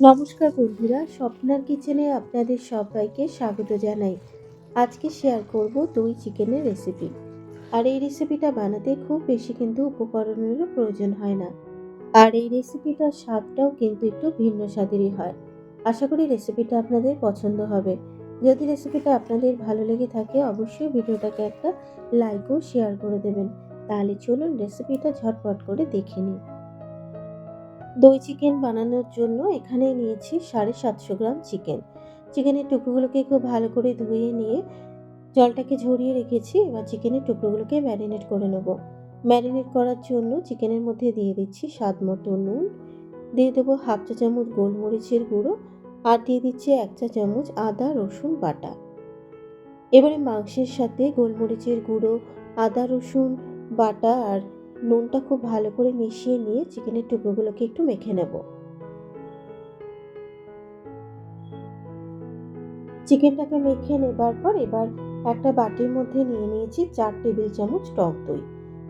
নমস্কার বন্ধুরা, স্বপ্নার কিচেনে আপনাদের সবাইকে স্বাগত জানাই। আজকে শেয়ার করব দই চিকেনের রেসিপি আর এই রেসিপিটা বানাতে খুব বেশি কিন্তু উপকরণেরও প্রয়োজন হয় না। আর এই রেসিপিটার স্বাদটাও কিন্তু একটু ভিন্ন স্বাদেরই হয়। আশা করি রেসিপিটা আপনাদের পছন্দ হবে। যদি রেসিপিটা আপনাদের ভালো লেগে থাকে, অবশ্যই ভিডিওটাকে একটা লাইক ও শেয়ার করে দেবেন। তাহলে চলুন রেসিপিটা ঝটপট করে দেখে নিই। দই চিকেন বানানোর জন্য এখানে নিয়েছি সাড়ে সাতশো গ্রাম চিকেন। চিকেনের টুকরোগুলোকে খুব ভালো করে ধুয়ে নিয়ে জলটাকে ঝরিয়ে রেখেছি, এবার চিকেনের টুকরোগুলোকে ম্যারিনেট করে নেব। ম্যারিনেট করার জন্য চিকেনের মধ্যে দিয়ে দিচ্ছি স্বাদ মতো নুন, দিয়ে দেবো হাফ চা চামচ গোলমরিচের গুঁড়ো, আর দিয়ে দিচ্ছি এক চা চামচ আদা রসুন বাটা। এবারে মাংসের সাথে গোলমরিচের গুঁড়ো, আদা রসুন বাটা আর নুনটা খুব ভালো করে মিশিয়ে নিয়ে চিকেনের টুকরোগুলোকে একটু মেখে নেব। চিকেনটাকে মেখে নেবার পর এবার একটা বাটির মধ্যে নিয়ে নিয়েছি চার টেবিল চামচ টক দই।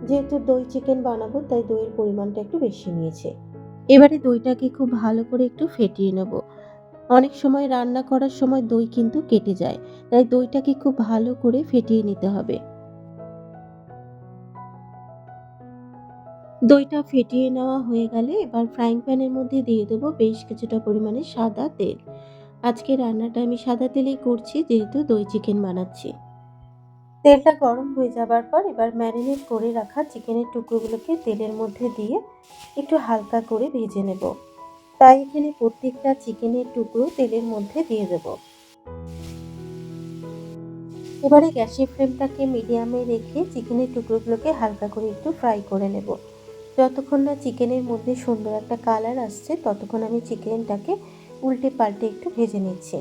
যেহেতু দই চিকেন বানাবো, তাই দইয়ের পরিমাণটা একটু বেশি নিয়েছে। এবারে দইটাকে খুব ভালো করে একটু ফেটিয়ে নেব। অনেক সময় রান্না করার সময় দই কিন্তু কেটে যায়, তাই দইটাকে খুব ভালো করে ফেটিয়ে নিতে হবে। দইটা ফেটিয়ে নেওয়া হয়ে গেলে এবার ফ্রাইং প্যানের মধ্যে দিয়ে দেবো বেশ কিছুটা পরিমাণে সাদা তেল। আজকে রান্নাটা আমি সাদা তেলেই করছি, যেহেতু দই চিকেন বানাচ্ছি। তেলটা গরম হয়ে যাবার পর এবার ম্যারিনেট করে রাখা চিকেনের টুকরোগুলোকে তেলের মধ্যে দিয়ে একটু হালকা করে ভেজে নেব। তাই এখানে প্রত্যেকটা চিকেনের টুকরো তেলের মধ্যে দিয়ে দেব। এবারে গ্যাসের ফ্লেমটাকে মিডিয়ামে রেখে চিকেনের টুকরোগুলোকে হালকা করে একটু ফ্রাই করে নেব। যতক্ষণ না চিকেনের মধ্যে সুন্দর একটা কালার আসছে, ততক্ষণ আমি চিকেনটাকে উল্টে পাল্টে একটু ভেজে নিচ্ছি।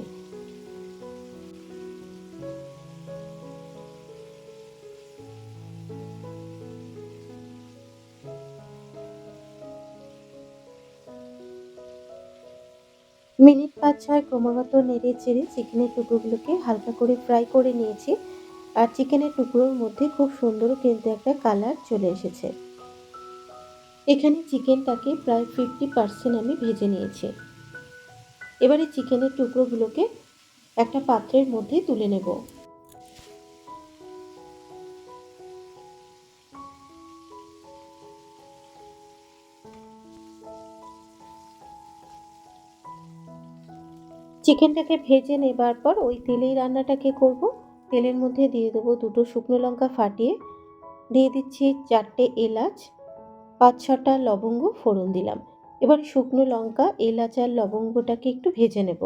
মিনিট পাঁচ ছয় ক্রমাগত নেড়ে চেড়ে চিকেনের টুকরোগুলোকে হালকা করে ফ্রাই করে নিয়েছি, আর চিকেনের টুকরোর মধ্যে খুব সুন্দর কিন্তু একটা কালার চলে এসেছে। এখানে চিকেনটাকে প্রায় ফিফটি পার্সেন্ট আমি ভেজে নিয়েছি। এবারে চিকেনের টুকরোগুলোকে একটা পাত্রের মধ্যে তুলে নেব। চিকেনটাকে ভেজে নেবার পর ওই তেলেই রান্নাটাকে করব। তেলের মধ্যে দিয়ে দেবো দুটো শুকনো লঙ্কা ফাটিয়ে। দিয়ে দিচ্ছি চারটে এলাচ। পাঁচ ছটা লবঙ্গ ফোড়ন দিলাম। এবার শুকনো লঙ্কা, এলাচ আর লবঙ্গটাকে একটু ভেজে নেব।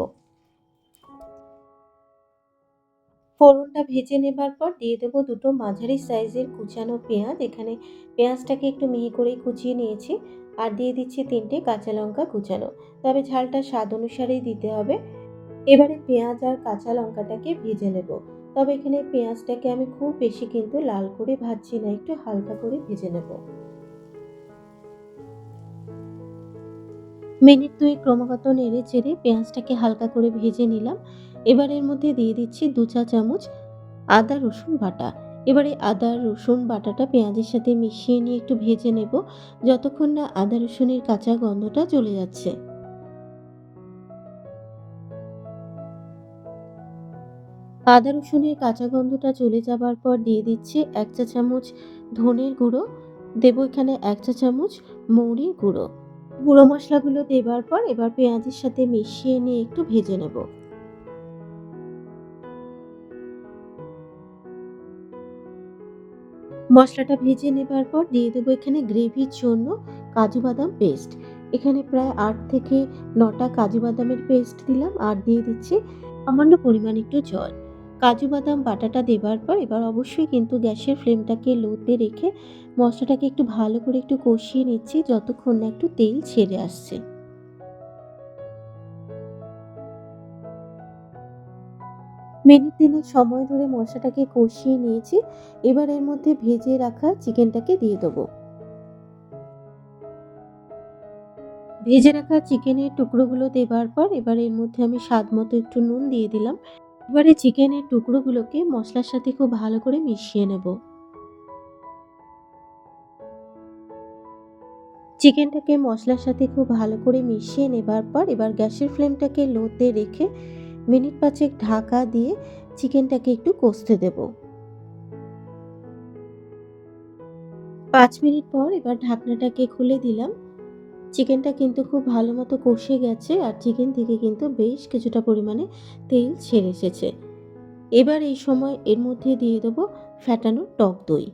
ফোড়নটা ভেজে নেবার পর দিয়ে দেবো দুটো মাঝারি সাইজের কুচানো পেঁয়াজ। এখানে পেঁয়াজটাকে একটু মিহি করে কুচিয়ে নিয়েছি আর দিয়ে দিচ্ছি তিনটে কাঁচা লঙ্কা কুচানো। তবে ঝালটা স্বাদ অনুসারেই দিতে হবে। এবারে পেঁয়াজ আর কাঁচা লঙ্কাটাকে ভেজে নেব। তবে এখানে পেঁয়াজটাকে আমি খুব বেশি কিন্তু লাল করে ভাজছি না, একটু হালকা করে ভেজে নেব। মিনিট দুই ক্রমাগত নেড়ে চেড়ে পেঁয়াজটাকে হালকা করে ভেজে নিলাম। এবার এর মধ্যে দিয়ে দিচ্ছি দু চা চামচ আদা, রসুন বাটা। এবারে আদা, রসুন বাটাটা পেঁয়াজের সাথে মিশিয়ে নিয়ে একটু ভেজে নেব, যতক্ষণ না আদা, রসুনের কাঁচা গন্ধটা চলে যাচ্ছে। আদা, রসুনের কাঁচা গন্ধটা চলে যাবার পর দিয়ে দিচ্ছি এক চা চামচ ধনের গুঁড়ো। দেবো এখানে এক চা চামচ মৌরির গুঁড়ো। গুঁড়ো মশলাগুলো দেবার পর এবার পেঁয়াজের সাথে মিশিয়ে নিয়ে একটু ভেজে নেব। মশলাটা ভেজে নেবার পর দিয়ে দেবো এখানে গ্রেভির জন্য কাজু বাদাম পেস্ট। এখানে প্রায় আট থেকে নটা কাজু বাদামের পেস্ট দিলাম আর দিয়ে দিচ্ছি সামান্য পরিমাণ একটু জল। কাজু বাদাম, বাটাটা দেবার পর এবার অবশ্যই কিন্তু গ্যাসের ফ্লেমটাকে লোতে রেখে মশলাটাকে একটু ভালো করে একটু কষিয়ে নিচ্ছি যতক্ষণ না একটু তেল ছেড়ে আসছে। মিনিট তিনেক সময় ধরে মশলাটাকে কষিয়ে নিয়েছি। এবার এর মধ্যে ভেজে রাখা চিকেনটাকে দিয়ে দেবো। ভেজে রাখা চিকেনের টুকরোগুলো দেবার পর এবার এর মধ্যে আমি স্বাদ মতো একটু নুন দিয়ে দিলাম। এবারে চিকেনের টুকরোগুলোকে মশলার সাথে খুব ভালো করে মিশিয়ে নেব। চিকেনটাকে মশলার সাথে খুব ভালো করে মিশিয়ে নেবার পর এবার গ্যাসের ফ্লেমটাকে লোতে রেখে মিনিট পাঁচেক ঢাকা দিয়ে চিকেনটাকে একটু কষতে দেব। পাঁচ মিনিট পর এবার ঢাকনাটাকে খুলে দিলাম। চিকেনটা কিন্তু খুব ভালো মতো কষে গেছে আর চিকেন থেকে কিন্তু বেশ কিছুটা পরিমাণে তেল ছেড়ে এসেছে। এবার এই সময় এর মধ্যে দিয়ে দেবো ফ্যাটানো টক দই।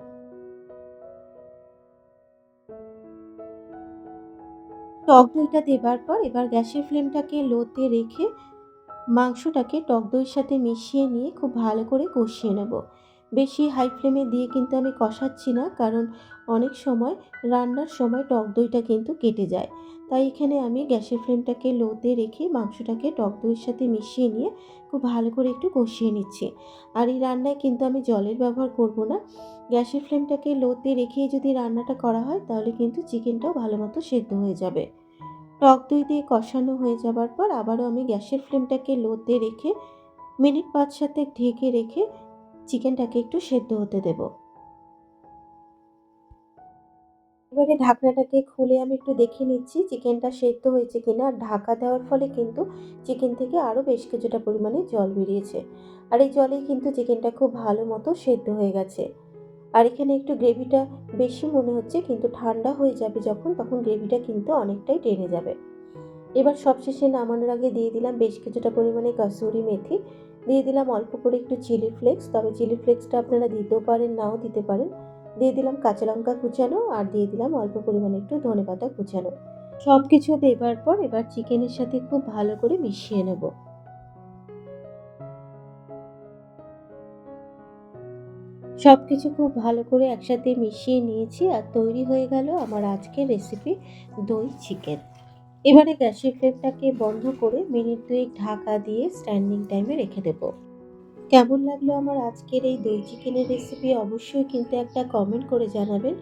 টক দইটা দেবার পর এবার গ্যাসের ফ্লেমটাকে লোতে রেখে মাংসটাকে টক দইয়ের সাথে মিশিয়ে নিয়ে খুব ভালো করে কষিয়ে নেব। বেশি হাই ফ্লেমে দিয়ে কিন্তু আমি কষাচ্ছি না, কারণ অনেক সময় রান্নার সময় টক দইটা কিন্তু কেটে যায়। তাই এখানে আমি গ্যাসের ফ্লেমটাকে লোতে রেখে মাংসটাকে টক দইয়ের সাথে মিশিয়ে নিয়ে খুব ভালো করে একটু কষিয়ে নিচ্ছি। আর এই রান্নায় কিন্তু আমি জলের ব্যবহার করব না। গ্যাসের ফ্লেমটাকে লোতে রেখে যদি রান্নাটা করা হয়, তাহলে কিন্তু চিকেনটাও ভালো মতো সেদ্ধ হয়ে যাবে। টক দই দিয়ে কষানো হয়ে যাবার পর আবারও আমি গ্যাসের ফ্লেমটাকে লোতে রেখে মিনিট পাঁচ সাথে ঢেকে রেখে চিকেনটাকে একটু সেদ্ধ হতে দেব। এবারে ঢাকনাটাকে খুলে আমি একটু দেখে নিচ্ছি চিকেনটা সেদ্ধ হয়েছে কিনা। আর ঢাকা দেওয়ার ফলে কিন্তু চিকেন থেকে আরও বেশ কিছুটা পরিমাণে জল বেরিয়েছে। আর এই জলেই কিন্তু চিকেনটা খুব ভালো মতো সেদ্ধ হয়ে গেছে। আর এখানে একটু গ্রেভিটা বেশি মনে হচ্ছে, কিন্তু ঠান্ডা হয়ে যাবে যখন, তখন গ্রেভিটা কিন্তু অনেকটাই টেনে যাবে। এবার সবশেষে নামানোর আগে দিয়ে দিলাম বেশ কিছুটা পরিমাণে কাসুরি মেথি। দিয়ে দিলাম অল্প করে একটু চিলি ফ্লেক্স তবে চিলি ফ্লেক্সটা আপনারা দিতেও পারেন, নাও দিতে পারেন। দিয়ে দিলাম কাঁচা লঙ্কা কুচানো আর দিয়ে দিলাম অল্প পরিমাণে একটু ধনে পাতা কুচানো। সব কিছু দেবার পর এবার চিকেনের সাথে খুব ভালো করে মিশিয়ে নেব। সব কিছু খুব ভালো করে একসাথে মিশিয়ে নিয়েছি আর তৈরি হয়ে গেল আমার আজকের রেসিপি দই চিকেন এবারে গ্যাসের ফ্লেমটাকে বন্ধ করে মিনিট দুয়েক ঢাকা দিয়ে স্ট্যান্ডিং টাইমে রেখে দেব। কেমন লাগল আমার আজকের এই দই চিকেনের রেসিপি অবশ্যই কিন্তু একটা কমেন্ট করে জানাবেন।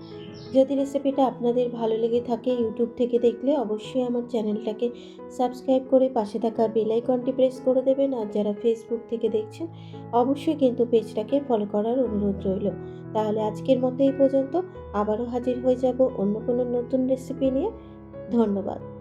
যদি রেসিপিটা আপনাদের ভালো লেগে থাকে ইউটিউব থেকে দেখলে অবশ্যই আমার চ্যানেলটাকে সাবস্ক্রাইব করে পাশে থাকা বেল আইকনটি প্রেস করে দেবেন। আর যারা ফেসবুক থেকে দেখছেন, অবশ্যই কিন্তু পেজটাকে ফলো করার অনুরোধ রইল। তাহলে আজকের মতো এই পর্যন্ত। আবারও হাজির হয়ে যাব অন্য কোনো নতুন রেসিপি নিয়ে। ধন্যবাদ।